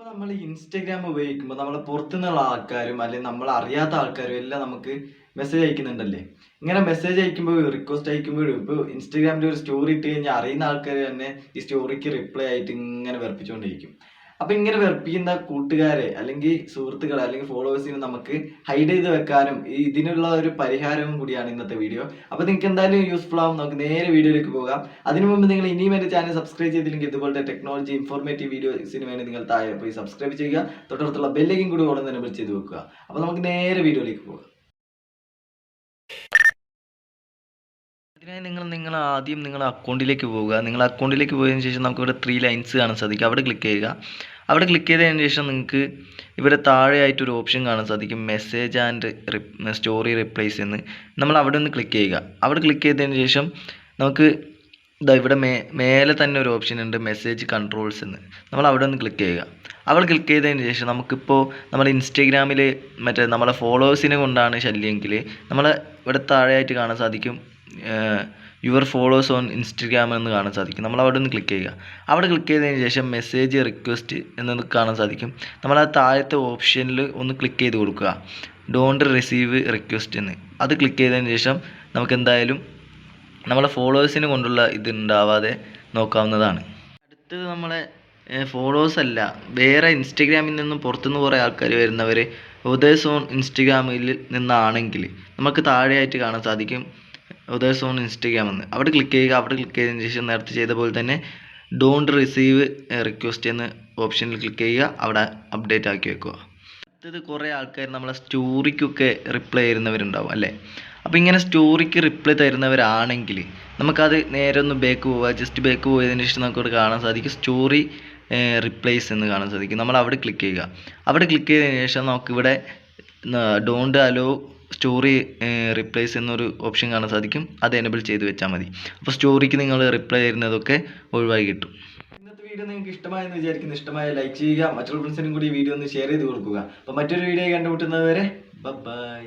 അപ്പോൾ നമ്മൾ ഇൻസ്റ്റഗ്രാം ഉപയോഗിക്കുമ്പോൾ നമ്മളെ പുറത്തുനിന്നുള്ള ആൾക്കാരും അല്ലെങ്കിൽ നമ്മൾ അറിയാത്ത ആൾക്കാരും എല്ലാം നമുക്ക് മെസ്സേജ് അയക്കുന്നുണ്ടല്ലേ? ഇങ്ങനെ മെസ്സേജ് അയക്കുമ്പോൾ റിക്വസ്റ്റ് അയക്കുമ്പോഴും ഇപ്പോൾ ഇൻസ്റ്റാഗ്രാമിൽ ഒരു സ്റ്റോറി ഇട്ട് കഴിഞ്ഞാൽ അറിയുന്ന ആൾക്കാർ തന്നെ ഈ സ്റ്റോറിക്ക് റിപ്ലൈ ആയിട്ട് ഇങ്ങനെ വെറുപ്പിച്ചുകൊണ്ടിരിക്കും അപ്പോൾ ഇങ്ങനെ വെറുപ്പിക്കുന്ന കൂട്ടുകാരെ അല്ലെങ്കിൽ സുഹൃത്തുക്കളെ അല്ലെങ്കിൽ ഫോളോവേഴ്സിനെ നമുക്ക് ഹൈഡ് ചെയ്ത് വെക്കാനും ഇതിനുള്ള ഒരു പരിഹാരവും കൂടിയാണ് ഇന്നത്തെ വീഡിയോ. അപ്പൊ നിങ്ങൾക്ക് എന്തായാലും യൂസ്ഫുൾ ആവും. നമുക്ക് നേരെ വീഡിയോയിലേക്ക് പോകാം. അതിനു മുമ്പ് നിങ്ങൾ ഇനിയും എന്റെ ചാനൽ സബ്സ്ക്രൈബ് ചെയ്തില്ലെങ്കിൽ ഇതുപോലത്തെ ടെക്നോളജി ഇൻഫോർമേറ്റീവ് വീഡിയോസിന് വേണ്ടി നിങ്ങൾ താഴെ പോയി സബ്സ്ക്രൈബ് ചെയ്യുക. തൊട്ടടുത്തുള്ള ബെല്ലേക്കും കൂടി ഉടൻ തന്നെ ചെയ്ത് വെക്കുക. അപ്പൊ നമുക്ക് നേരെ വീഡിയോയിലേക്ക് പോകാം. അതിനായി നിങ്ങൾ നിങ്ങൾ ആദ്യം നിങ്ങൾ അക്കൗണ്ടിലേക്ക് പോവുക. നിങ്ങൾ അക്കൗണ്ടിലേക്ക് പോയതിനു ശേഷം നമുക്ക് ഇവിടെ ത്രീ ലൈൻസ് കാണാൻ സാധിക്കും. അവിടെ ക്ലിക്ക് ചെയ്യുക. അവിടെ ക്ലിക്ക് ചെയ്തതിന് ശേഷം നിങ്ങൾക്ക് ഇവിടെ താഴെയായിട്ട് ഒരു ഓപ്ഷൻ കാണാൻ സാധിക്കും. മെസ്സേജ് ആൻഡ് സ്റ്റോറി റിപ്ലേസ് എന്ന്. നമ്മൾ അവിടെ ഒന്ന് ക്ലിക്ക് ചെയ്യുക. അവിടെ ക്ലിക്ക് ചെയ്തതിന് ശേഷം നമുക്ക് ഇതാ ഇവിടെ മേ മേലെ തന്നെ ഒരു ഓപ്ഷൻ ഉണ്ട് മെസ്സേജ് കൺട്രോൾസ് എന്ന്. നമ്മൾ അവിടെ ഒന്ന് ക്ലിക്ക് ചെയ്യുക. അവിടെ ക്ലിക്ക് ചെയ്തതിന് ശേഷം നമുക്കിപ്പോൾ നമ്മുടെ ഇൻസ്റ്റഗ്രാമിൽ മറ്റേ നമ്മളെ ഫോളോവേഴ്സിനെ കൊണ്ടാണ് ശല്യമെങ്കിൽ നമ്മൾ ഇവിടെ താഴെയായിട്ട് കാണാൻ സാധിക്കും. യുവർ ഫോളോവേഴ്സ് ഓൺ ഇൻസ്റ്റഗ്രാം എന്ന് കാണാൻ സാധിക്കും. നമ്മൾ അവിടെ നിന്ന് ക്ലിക്ക് ചെയ്യുക. അവിടെ ക്ലിക്ക് ചെയ്തതിന് ശേഷം മെസ്സേജ് റിക്വസ്റ്റ് എന്ന് കാണാൻ സാധിക്കും. നമ്മൾ ആ താഴത്തെ ഓപ്ഷനിൽ ഒന്ന് ക്ലിക്ക് ചെയ്ത് കൊടുക്കുക. ഡോണ്ട് റിസീവ് റിക്വസ്റ്റ് എന്ന്. അത് ക്ലിക്ക് ചെയ്തതിന് ശേഷം നമുക്ക് എന്തായാലും നമ്മളെ ഫോളോവേഴ്സിന് കൊണ്ടുള്ള ഇത് ഉണ്ടാവാതെ നോക്കാവുന്നതാണ്. അടുത്തത് നമ്മളെ ഫോളോവേഴ്സ് അല്ല. വേറെ ഇൻസ്റ്റഗ്രാമിൽ നിന്നും പുറത്തുനിന്ന് കുറേ ആൾക്കാർ വരുന്നവർ ഉദയസോൺ ഇൻസ്റ്റഗ്രാമിൽ നിന്നാണെങ്കിൽ നമുക്ക് താഴെയായിട്ട് കാണാൻ സാധിക്കും. ഉദയ് സോൺ ഇൻസ്റ്റഗ്രാം എന്ന്. അവിടെ ക്ലിക്ക് ചെയ്യുക അവിടെ ക്ലിക്ക് ചെയ്തതിന് ശേഷം നേരത്തെ ചെയ്ത പോലെ തന്നെ ഡോണ്ട് റിസീവ് റിക്വസ്റ്റ് എന്ന ഓപ്ഷനിൽ ക്ലിക്ക് ചെയ്യുക അവിടെ അപ്ഡേറ്റ് ആക്കി വെക്കുക. അടുത്തത് കുറേ ആൾക്കാർ നമ്മളെ സ്റ്റോറിക്കൊക്കെ റിപ്ലൈ തരുന്നവരുണ്ടാവും അല്ലേ? അപ്പോൾ ഇങ്ങനെ സ്റ്റോറിക്ക് റിപ്ലൈ തരുന്നവരാണെങ്കിൽ നമുക്കത് നേരെ ഒന്ന് ബാക്ക് പോവുക ജസ്റ്റ് ബാക്ക് പോയതിന് ശേഷം നമുക്കവിടെ കാണാൻ സാധിക്കും. സ്റ്റോറി റിപ്ലൈസ് എന്ന് കാണാൻ സാധിക്കും. നമ്മൾ അവിടെ ക്ലിക്ക് ചെയ്യുക. അവിടെ ക്ലിക്ക് ചെയ്തതിന് ശേഷം നമുക്കിവിടെ ഡോണ്ട് അലോ സ്റ്റോറി റിപ്ലേസ് എന്നൊരു ഓപ്ഷൻ കാണാൻ സാധിക്കും. അത് എനബിൾ ചെയ്ത് വെച്ചാൽ മതി. അപ്പോൾ സ്റ്റോറിക്ക് നിങ്ങൾ റിപ്ലൈ തരുന്നതൊക്കെ ഒഴിവായി കിട്ടും. ഇന്നത്തെ വീഡിയോ നിങ്ങൾക്ക് ഇഷ്ടമായെന്ന് വിചാരിക്കുന്നു. ഇഷ്ടമായ ലൈക്ക് ചെയ്യുക. മറ്റുള്ള ഫ്രണ്ട്സിനും കൂടി വീഡിയോ ഒന്ന് ഷെയർ ചെയ്ത് കൊടുക്കുക. അപ്പോൾ മറ്റൊരു വീഡിയോ കണ്ടുമുട്ടുന്നത് വരെ ബൈ